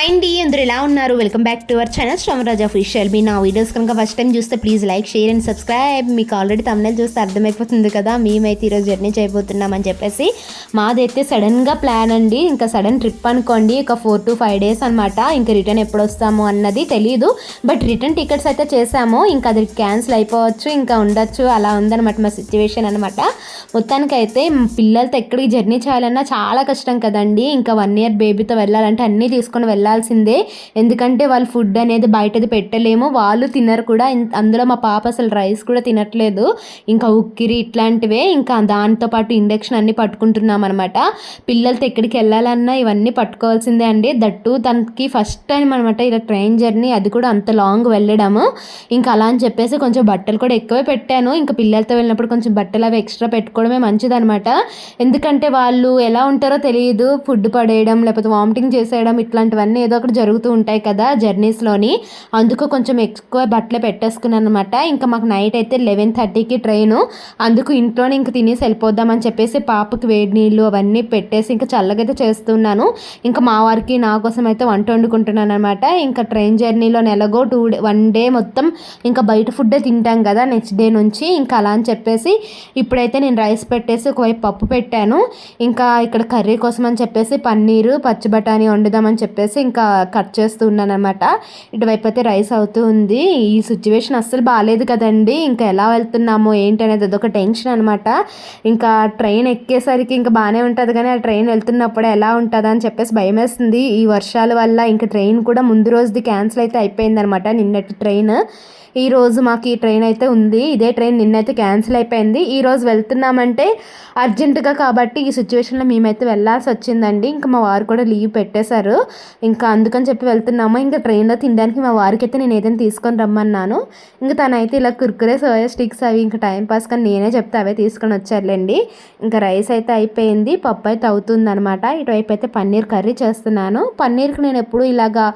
ఎలా ఉన్నారు? Welcome back to our channel Shramaraj official మీ నా వీడియోస్ కనుక ఫస్ట్ టైం చూస్తే please like share and subscribe మీకు ఆల్రెడీ తమిళ చూస్తే అర్థమైపోతుంది కదా మేమైతే ఈరోజు జర్నీ చేయబోతున్నామని చెప్పేసి. మాదైతే సడన్గా ప్లాన్ అండి. ఇంకా సడన్ ట్రిప్ అనుకోండి ఒక ఫోర్ టు ఫైవ్ డేస్ అనమాట ఇంకా రిటర్న్ ఎప్పుడు వస్తాము అన్నది తెలియదు బట్ రిటర్న్ టికెట్స్ అయితే చేసాము. ఇంకా అది క్యాన్సిల్ అయిపోవచ్చు ఇంకా ఉండొచ్చు అలా ఉందన్నమాట మా సిచ్యువేషన్ అనమాట మొత్తానికైతే పిల్లలతో ఎక్కడికి జర్నీ చేయాలన్నా చాలా కష్టం కదండి. ఇంకా వన్ ఇయర్ బేబీతో వెళ్ళాలంటే అన్నీ తీసుకొని వెళ్ళాలి. వెళ్ళాల్సిందే. ఎందుకంటే వాళ్ళు ఫుడ్ అనేది బయటది పెట్టలేము. వాళ్ళు తినరు కూడా. అందులో మా పాప అసలు రైస్ కూడా తినట్లేదు. ఇంకా ఉక్కిరి ఇట్లాంటివే. ఇంకా దాంతోపాటు ఇండక్షన్ అన్నీ పట్టుకుంటున్నాం అనమాట పిల్లలతో ఎక్కడికి వెళ్ళాలన్నా ఇవన్నీ పట్టుకోవాల్సిందే అండి. దట్టు తనకి ఫస్ట్ టైం అనమాట ఇలా ట్రైన్ జర్నీ అది కూడా అంత లాంగ్ వెళ్ళడము. ఇంకా అలా అని చెప్పేసి కొంచెం బట్టలు కూడా ఎక్కువే పెట్టాను. ఇంకా పిల్లలతో వెళ్ళినప్పుడు కొంచెం బట్టలు అవి ఎక్స్ట్రా పెట్టుకోవడమే మంచిదనమాట ఎందుకంటే వాళ్ళు ఎలా ఉంటారో తెలియదు. ఫుడ్ పడేయడం లేకపోతే వామిటింగ్ చేసేయడం ఇట్లాంటివన్నీ ఏదో ఒకటి జరుగుతూ ఉంటాయి కదా జర్నీస్లోని అందుకు కొంచెం ఎక్కువ బట్టలు పెట్టేసుకున్నాను అనమాట ఇంకా మాకు నైట్ అయితే లెవెన్ థర్టీకి ట్రైను అందుకు ఇంట్లోనే ఇంక తినేసి వెళ్ళిపోద్దామని చెప్పేసి పాపకి వేడి నీళ్ళు అవన్నీ పెట్టేసి ఇంకా చల్లగైతే చేస్తున్నాను. ఇంకా మా వారికి నా కోసం అయితే వంట వండుకుంటున్నాను అనమాట ఇంకా ట్రైన్ జర్నీలో నెలగో టూ డే వన్ డే మొత్తం ఇంకా బయట ఫుడ్డే తింటాం కదా నెక్స్ట్ డే నుంచి. ఇంకా అలా అని చెప్పేసి ఇప్పుడైతే నేను రైస్ పెట్టేసి ఒకవైపు పప్పు పెట్టాను. ఇంకా ఇక్కడ కర్రీ కోసం అని చెప్పేసి పన్నీరు పచ్చి బఠానీ వండుదామని చెప్పేసి ఇంకా కట్ చేస్తూ ఉన్నాను అనమాట ఇటువైపు అయితే రైస్ అవుతూ ఉంది. ఈ సిచ్యువేషన్ అస్సలు బాగాలేదు కదండి. ఇంకా ఎలా వెళ్తున్నామో ఏంటి అనేది అదొక టెన్షన్ అనమాట ఇంకా ట్రైన్ ఎక్కేసరికి ఇంకా బాగానే ఉంటుంది కానీ ఆ ట్రైన్ వెళ్తున్నప్పుడు ఎలా ఉంటుందా అని చెప్పేసి భయం వేస్తుంది ఈ వర్షాల వల్ల ఇంకా ట్రైన్ కూడా ముందు రోజుది క్యాన్సిల్ అయితే అయిపోయిందనమాట నిన్నటి ట్రైన్. ఈరోజు మాకు ఈ ట్రైన్ అయితే ఉంది. ఇదే ట్రైన్ నిన్నైతే క్యాన్సిల్ అయిపోయింది. ఈరోజు వెళ్తున్నామంటే అర్జెంటుగా కాబట్టి ఈ సిచ్యువేషన్లో మేమైతే వెళ్ళాల్సి వచ్చిందండి. ఇంకా మా వారు కూడా లీవ్ పెట్టేశారు. ఇంకా అందుకని చెప్పి వెళ్తున్నాము. ఇంకా ట్రైన్లో తినడానికి మా వారికి అయితే నేను ఏదైనా తీసుకొని రమ్మన్నాను. ఇంకా తనైతే ఇలా కుర్కురే సోయా స్టిక్స్ అవి ఇంకా టైం పాస్ కానీ నేనే చెప్తే అవే తీసుకొని వచ్చారులేండి. ఇంకా రైస్ అయితే అయిపోయింది. పప్పు అయితే అవుతుంది అనమాట ఇటువైపు అయితే పన్నీర్ కర్రీ చేస్తున్నాను. పన్నీర్కి నేను ఎప్పుడు ఇలాగా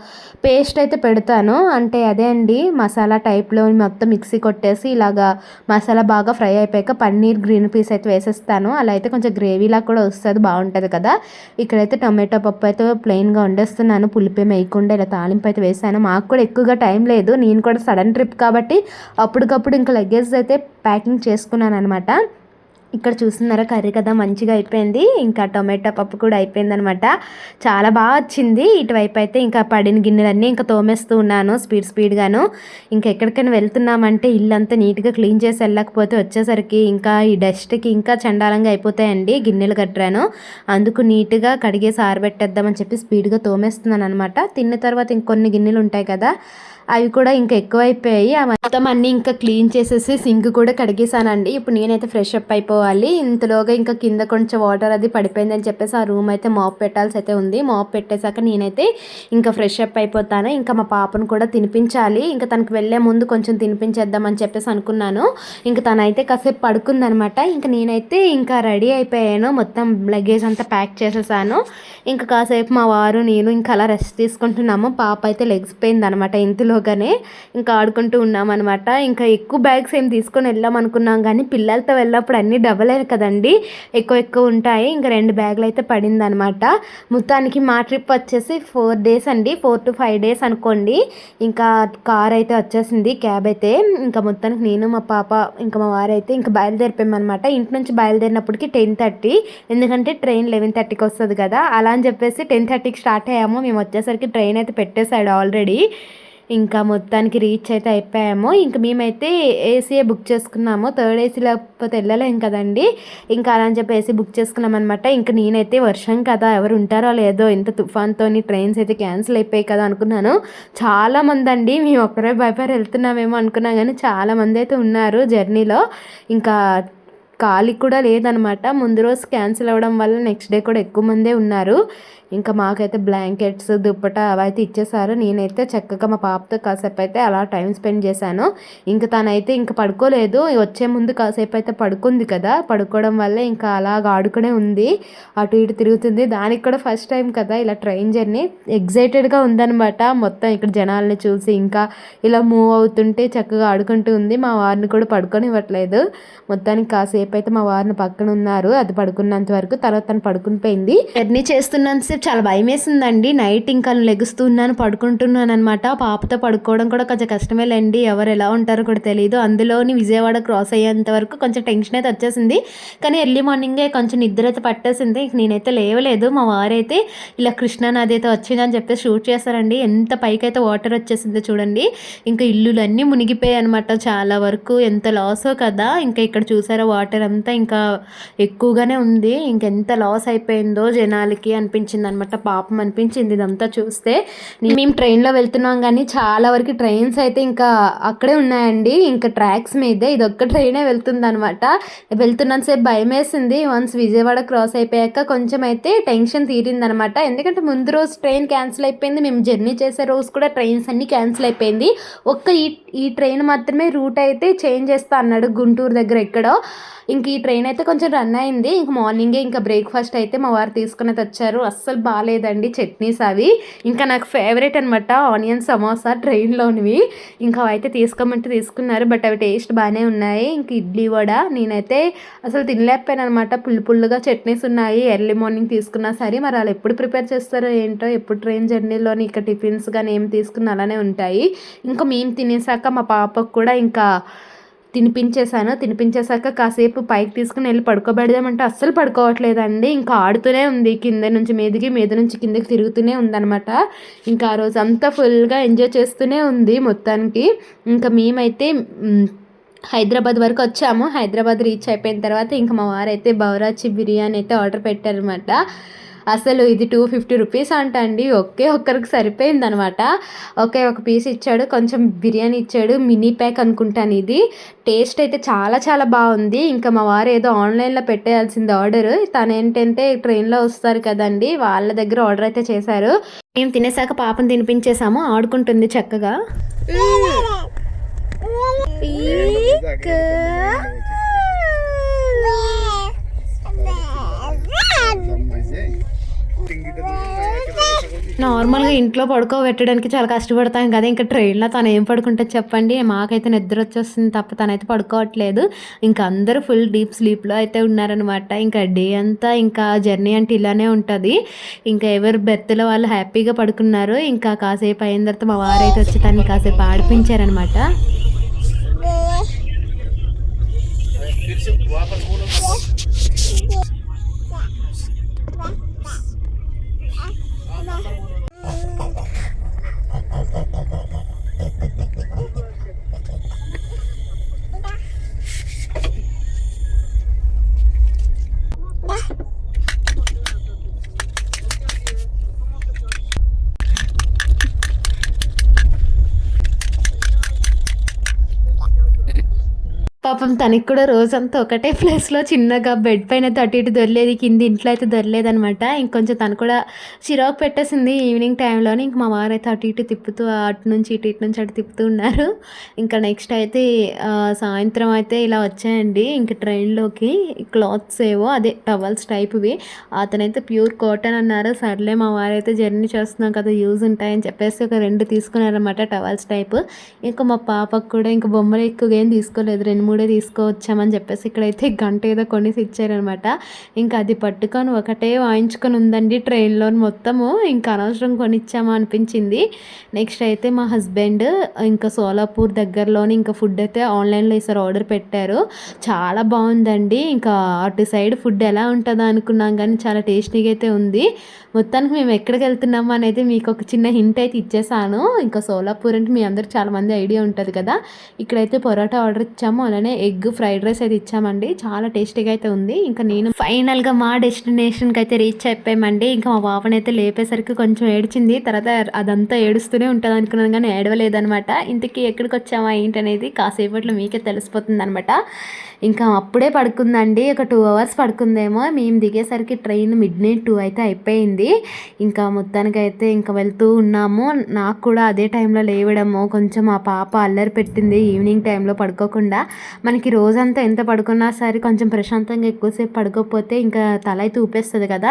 పేస్ట్ అయితే పెడతాను. అంటే అదే అండి మసాలా టైప్ పప్పులో మొత్తం మిక్సీ కొట్టేసి ఇలాగా మసాలా బాగా ఫ్రై అయిపోయాక పన్నీర్ గ్రీన్ పీస్ అయితే వేసేస్తాను. అలా అయితే కొంచెం గ్రేవీలా కూడా వస్తుంది బాగుంటుంది కదా. ఇక్కడైతే టమాటో పప్పు అయితే ప్లెయిన్గా వండేస్తున్నాను. పులిపే మేయకుండా ఇలా తాలింపు అయితే వేసాను. మాకు కూడా ఎక్కువగా టైం లేదు. నేను కూడా సడన్ ట్రిప్ కాబట్టి అప్పటికప్పుడు ఇంకా లగేజ్ అయితే ప్యాకింగ్ చేసుకున్నాను అనమాట ఇక్కడ చూస్తున్నారా కర్రీ కదా మంచిగా అయిపోయింది. ఇంకా టొమాటో పప్పు కూడా అయిపోయింది అనమాట చాలా బాగా వచ్చింది. ఇటువైపు అయితే ఇంకా పడిన గిన్నెలన్నీ ఇంకా తోమేస్తూ ఉన్నాను స్పీడ్ స్పీడ్గాను. ఇంకా ఎక్కడికైనా వెళ్తున్నామంటే ఇల్లు అంతా నీట్గా క్లీన్ చేసి వెళ్ళకపోతే వచ్చేసరికి ఇంకా ఈ డస్ట్కి ఇంకా చండాలంగా అయిపోతాయండి గిన్నెలు కట్టాను. అందుకు నీట్గా కడిగేసి ఆరబెట్టేద్దామని చెప్పి స్పీడ్గా తోమేస్తున్నాను అనమాట తిన్న తర్వాత ఇంకొన్ని గిన్నెలు ఉంటాయి కదా అవి కూడా ఇంకా ఎక్కువైపోయాయి. మొత్తం అన్నీ ఇంకా క్లీన్ చేసేసి సింక్ కూడా కడిగేసానండి ఇప్పుడు నేనైతే ఫ్రెష్ అప్ అయిపోవాలి. ఇంతలోగా ఇంకా కింద కొంచెం వాటర్ అది పడిపోయింది అని చెప్పేసి ఆ రూమ్ అయితే మాప్ పెట్టాల్సి అయితే ఉంది. మాప్ పెట్టేశాక నేనైతే ఇంకా ఫ్రెష్ అప్ అయిపోతాను. ఇంకా మా పాపను కూడా తినిపించాలి. ఇంకా తనకు వెళ్ళే ముందు కొంచెం తినిపించేద్దామని చెప్పేసి అనుకున్నాను. ఇంకా తనైతే కాసేపు పడుకుందనమాట. ఇంకా నేనైతే ఇంకా రెడీ అయిపోయాను. మొత్తం లగేజ్ అంతా ప్యాక్ చేసేసాను. ఇంకా కాసేపు మా వారు నేను ఇంకా అలా రెస్ట్ తీసుకుంటున్నాము. పాప అయితే లెగ్స్ పోయింది అనమాట. లోగానే ఇంకా ఆడుకుంటూ ఉన్నామన్నమాట. ఇంకా ఎక్కువ బ్యాగ్స్ ఏం తీసుకొని వెళ్దాం అనుకున్నాం కానీ పిల్లలతో వెళ్ళినప్పుడు అన్నీ డబల్ అయ్యాయి కదండి. ఎక్కువ ఎక్కువ ఉంటాయి. ఇంకా రెండు బ్యాగులు అయితే పడింది అనమాట మొత్తానికి మా ట్రిప్ వచ్చేసి ఫోర్ డేస్ అండి. ఫోర్ టు ఫైవ్ డేస్ అనుకోండి. ఇంకా కార్ అయితే వచ్చేసింది క్యాబ్ అయితే. ఇంకా మొత్తానికి నేను మా పాప ఇంకా మా వారైతే ఇంకా బయలుదేరిపోయామన్నమాట. ఇంటి నుంచి బయలుదేరినప్పటికి టెన్ థర్టీ ఎందుకంటే ట్రైన్ లెవెన్ థర్టీకి వస్తుంది కదా. అలా అని చెప్పేసి టెన్ థర్టీకి స్టార్ట్ అయ్యాము. మేము వచ్చేసరికి ట్రైన్ అయితే పెట్టేశాడు ఆల్రెడీ ఇంకా మొత్తానికి రీచ్ అయితే అయిపోయాము. ఇంకా మేమైతే ఏసీయే బుక్ చేసుకున్నాము. థర్డ్ ఏసీ లేకపోతే వెళ్ళలేం కదండి. ఇంకా అలా అని చెప్పి ఏసీ బుక్ చేసుకున్నాం అనమాట ఇంకా నేనైతే వర్షం కదా ఎవరు ఉంటారో లేదో ఇంత తుఫాన్తో ట్రైన్స్ అయితే క్యాన్సిల్ అయిపోయాయి కదా అనుకున్నాను. చాలా మంది అండి మేము ఒక్కరే భయపడి వెళ్తున్నామేమో అనుకున్నాం. కానీ చాలా మంది అయితే ఉన్నారు జర్నీలో ఇంకా ఖాళీ కూడా లేదనమాట. ముందు రోజు క్యాన్సిల్ అవ్వడం వల్ల నెక్స్ట్ డే కూడా ఎక్కువ మందే ఉన్నారు. ఇంకా మాకైతే బ్లాంకెట్స్ దుప్పట అవైతే ఇచ్చేసారు. నేనైతే చక్కగా మా పాపతో కాసేపు అయితే అలా టైం స్పెండ్ చేశాను. ఇంకా తనైతే ఇంకా పడుకోలేదు. వచ్చే ముందు కాసేపు అయితే పడుకుంది కదా. పడుకోవడం వల్ల ఇంకా అలాగ ఆడుకునే ఉంది. అటు ఇటు తిరుగుతుంది. దానికి కూడా ఫస్ట్ టైం కదా ఇలా ట్రైన్ జర్నీ. ఎగ్జైటెడ్గా ఉందనమాట. మొత్తం ఇక్కడ జనాల్ని చూసి ఇంకా ఇలా మూవ్ అవుతుంటే చక్కగా ఆడుకుంటూ ఉంది. మా వారిని కూడా పడుకొని ఇవ్వట్లేదు మొత్తానికి కాసేపు అయితే మా వారిని పక్కన ఉన్నారు. అది పడుకున్నంత వరకు తర్వాత తను పడుకుని పోయింది. జర్నీ చేస్తున్నంతసేపు చాలా భయం వేసిందండి నైట్ ఇంకా లెగుస్తున్నాను పడుకుంటున్నాను అనమాట పాపతో పడుకోవడం కూడా కొంచెం కష్టమేలేండి ఎవరు ఎలా ఉంటారో కూడా తెలియదు అందులోని విజయవాడ క్రాస్ అయ్యేంత వరకు కొంచెం టెన్షన్ అయితే వచ్చేసింది. కానీ ఎర్లీ మార్నింగే కొంచెం నిద్ర అయితే పట్టేసింది. నేనైతే లేవలేదు. మా వారైతే ఇలా కృష్ణానది అయితే వచ్చిందని చెప్తే షూట్ చేస్తారండి ఎంత పైకి అయితే వాటర్ వచ్చేసిందో చూడండి. ఇంకా ఇల్లులన్నీ మునిగిపోయాయి అనమాట చాలా వరకు ఎంత లాసో కదా. ఇంకా ఇక్కడ చూసారా వాటర్ అంతా ఇంకా ఎక్కువగానే ఉంది. ఇంకెంత లాస్ అయిపోయిందో జనాలకి అనిపించింది అనమాట పాపం అనిపించింది ఇదంతా చూస్తే. మేము ట్రైన్లో వెళ్తున్నాం కానీ చాలా వరకు ట్రైన్స్ అయితే ఇంకా అక్కడే ఉన్నాయండి. ఇంకా ట్రాక్స్ మీదే. ఇది ఒక్క ట్రైనే వెళ్తుంది అనమాట వెళ్తున్నంతసేపు భయం వేసింది వన్స్ విజయవాడ క్రాస్ అయిపోయాక కొంచెం అయితే టెన్షన్ తీరింది అనమాట ఎందుకంటే ముందు రోజు ట్రైన్ క్యాన్సిల్ అయిపోయింది. మేము జర్నీ చేసే రోజు కూడా ట్రైన్స్ అన్నీ క్యాన్సిల్ అయిపోయింది. ఒక్క ఈ ఈ ట్రైన్ మాత్రమే రూట్ అయితే చేంజ్ చేస్తా అన్నాడు గుంటూరు దగ్గర ఎక్కడో. ఇంక ఈ ట్రైన్ అయితే కొంచెం రన్ అయింది. ఇంక మార్నింగే ఇంకా బ్రేక్ఫాస్ట్ అయితే మా వారు తీసుకుని తెచ్చారు అస్సలు బాగాలేదండి చట్నీస్ అవి. ఇంకా నాకు ఫేవరెట్ అనమాట ఆనియన్ సమోసా ట్రైన్లోనివి ఇంకా అయితే తీసుకోమంటే తీసుకున్నారు. బట్ అవి టేస్ట్ బాగానే ఉన్నాయి. ఇంక ఇడ్లీ వడ నేనైతే అసలు తినలేకపోయాను అనమాట పుల్లు పుల్లుగా చట్నీస్ ఉన్నాయి. ఎర్లీ మార్నింగ్ తీసుకున్నా సరే మరి వాళ్ళు ఎప్పుడు ప్రిపేర్ చేస్తారో ఏంటో ఎప్పుడు ట్రైన్ జర్నీలోని ఇక టిఫిన్స్ కానీ ఏం తీసుకున్న అలానే ఉంటాయి. ఇంకా మేము తినేసాక మా పాపకు కూడా ఇంకా తినిపించేశాను. తినిపించేశాక కాసేపు పైకి తీసుకుని వెళ్ళి పడుకోబెడదామంటే అస్సలు పడుకోవట్లేదండి. ఇంకా ఆడుతూనే ఉంది. కింద నుంచి మీదికి మీద నుంచి కిందకి తిరుగుతూనే ఉందనమాట ఇంకా ఆ రోజు అంతా ఫుల్గా ఎంజాయ్ చేస్తూనే ఉంది మొత్తానికి. ఇంకా మేమైతే హైదరాబాద్ వరకు వచ్చాము. హైదరాబాద్ రీచ్ అయిపోయిన తర్వాత ఇంకా మా వారైతే బౌరాచి బిర్యానీ అయితే ఆర్డర్ పెట్టారనమాట అసలు ఇది టూ ఫిఫ్టీ రూపీస్ అంట అండి ఒకే ఒక్కరికి సరిపోయింది అనమాట ఒకే ఒక పీస్ ఇచ్చాడు. కొంచెం బిర్యానీ ఇచ్చాడు. మినీ ప్యాక్ అనుకుంటాను ఇది. టేస్ట్ అయితే చాలా చాలా బాగుంది. ఇంకా మా వారు ఏదో ఆన్లైన్లో పెట్టేయాల్సింది ఆర్డర్. తను ఏంటంటే ట్రైన్లో వస్తారు కదండి. వాళ్ళ దగ్గర ఆర్డర్ అయితే చేశారు. మేము తినేసాక పాపం తినిపించేసాము ఆడుకుంటుంది చక్కగా. నార్మల్గా ఇంట్లో పడుకోబెట్టడానికి చాలా కష్టపడతాం కదా ఇంకా ట్రైన్లో తను ఏం పడుకుంటుంది చెప్పండి. మాకైతే నిద్ర వచ్చేస్తుంది తప్ప తనైతే పడుకోవట్లేదు. ఇంకా అందరూ ఫుల్ డీప్ స్లీప్లో అయితే ఉన్నారనమాట ఇంకా డే అంతా ఇంకా జర్నీ అంటే ఇలానే ఉంటుంది. ఇంకా ఎవరు బెర్త్లో వాళ్ళు హ్యాపీగా పడుకున్నారు ఇంకా కాసేపు అయిన తర్వాత మా వారైతే వచ్చి తను కాసేపు ఆడిపించారనమాట పాపం తనకి కూడా రోజంతా ఒకటే ప్లేస్లో చిన్నగా బెడ్ పైన అయితే అటు ఇటు దొరలేదు కింద ఇంట్లో అయితే దొరలేదు అనమాట ఇంకొంచెం తను కూడా చిరాకు పెట్టేసింది ఈవినింగ్ టైంలోనే ఇంక మా వారు అయితే అటు ఇటు తిప్పుతూ అటు నుంచి ఇటు ఇటు నుంచి అటు తిప్పుతూ ఉన్నారు. ఇంకా నెక్స్ట్ అయితే సాయంత్రం అయితే ఇలా వచ్చాయండి. ఇంక ట్రైన్లోకి క్లాత్స్ ఏవో అదే టవల్స్ టైప్వి అతనైతే ప్యూర్ కాటన్ అన్నారు. సర్లే మా వారైతే జర్నీ చేస్తున్నాం కదా యూజ్ ఉంటాయని చెప్పేసి ఒక రెండు తీసుకున్నారనమాట టవల్స్ టైప్ ఇంకా మా పాపకు కూడా ఇంకా బొమ్మలు ఎక్కువగా ఏం తీసుకోలేదు. రెండు మూడే తీసుకొచ్చామని చెప్పేసి ఇక్కడైతే గంట ఏదో కొనేసి ఇచ్చారనమాట. ఇంకా అది పట్టుకొని ఒకటే వాయించుకొని ఉందండి ట్రైన్లో మొత్తము. ఇంకా అనవసరం కొనిచ్చామా అనిపించింది. నెక్స్ట్ అయితే మా హస్బెండ్ ఇంకా సోలాపూర్ దగ్గరలోని ఇంకా ఫుడ్ అయితే ఆన్లైన్లో ఈసారి ఆర్డర్ పెట్టారు. చాలా బాగుందండి. ఇంకా అటు సైడ్ ఫుడ్ ఎలా ఉంటుందో అనుకున్నాం కానీ చాలా టేస్టీగా అయితే ఉంది. మొత్తానికి మేము ఎక్కడికి వెళ్తున్నాము అనేది మీకు ఒక చిన్న హింట్ అయితే ఇచ్చేసాను. ఇంకా సోలాపూర్ అంటే మీ అందరు చాలామంది ఐడియా ఉంటుంది కదా. ఇక్కడైతే పొరోటా ఆర్డర్ ఇచ్చాము. అలానే ఎగ్ ఫ్రైడ్ రైస్ అయితే ఇచ్చామండి. చాలా టేస్టీగా అయితే ఉంది. ఇంకా నేను ఫైనల్గా మా డెస్టినేషన్కి అయితే రీచ్ అయిపోయామండి. ఇంకా మా పాపని అయితే లేపేసరికి కొంచెం ఏడ్చింది. తర్వాత అదంతా ఏడుస్తూనే ఉంటుంది అనుకున్నాను కానీ ఏడవలేదనమాట. ఇంతకీ ఎక్కడికి వచ్చామా ఏంటనేది కాసేపట్లో మీకే తెలిసిపోతుంది అనమాట ఇంకా అప్పుడే పడుకుందండి. ఒక టూ అవర్స్ పడుకుందేమో. మేము దిగేసరికి ట్రైన్ మిడ్ నైట్ టూ అయితే అయిపోయింది. ఇంకా మొత్తానికి అయితే ఇంకా వెళ్తూ ఉన్నాము. నాకు కూడా అదే టైంలో లేవడము కొంచెం ఆ పాప అల్లరి పెట్టింది ఈవినింగ్ టైంలో పడుకోకుండా. మనకి రోజంతా ఎంత పడుకున్నా సరే కొంచెం ప్రశాంతంగా ఎక్కువసేపు పడుకోకపోతే ఇంకా తల అయితే ఊపేస్తుంది కదా.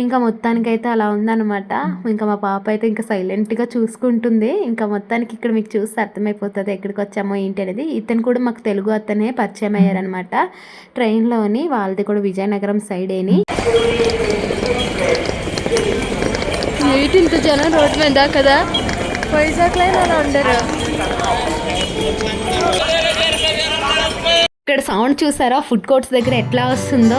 ఇంకా మొత్తానికైతే అలా ఉందన్నమాట. ఇంకా మా పాప అయితే ఇంకా సైలెంట్గా చూసుకుంటుంది. ఇంకా మొత్తానికి ఇక్కడ మీకు చూస్తే అర్థమైపోతుంది ఎక్కడికి వచ్చామో ఏంటి అనేది. ఇతను కూడా మాకు తెలుగు అతనే పరిచయం అయ్యారనమాట ట్రైన్లోని వాళ్ళది కూడా విజయనగరం సైడేని ఏంటి ఇంత జనం రోడ్డు మీద కదా? వైజాగ్లో అలా ఉండరు? ఇక్కడ సౌండ్ చూసారా? ఫుడ్ కోర్ట్స్ దగ్గర ఎట్లా వస్తుందో?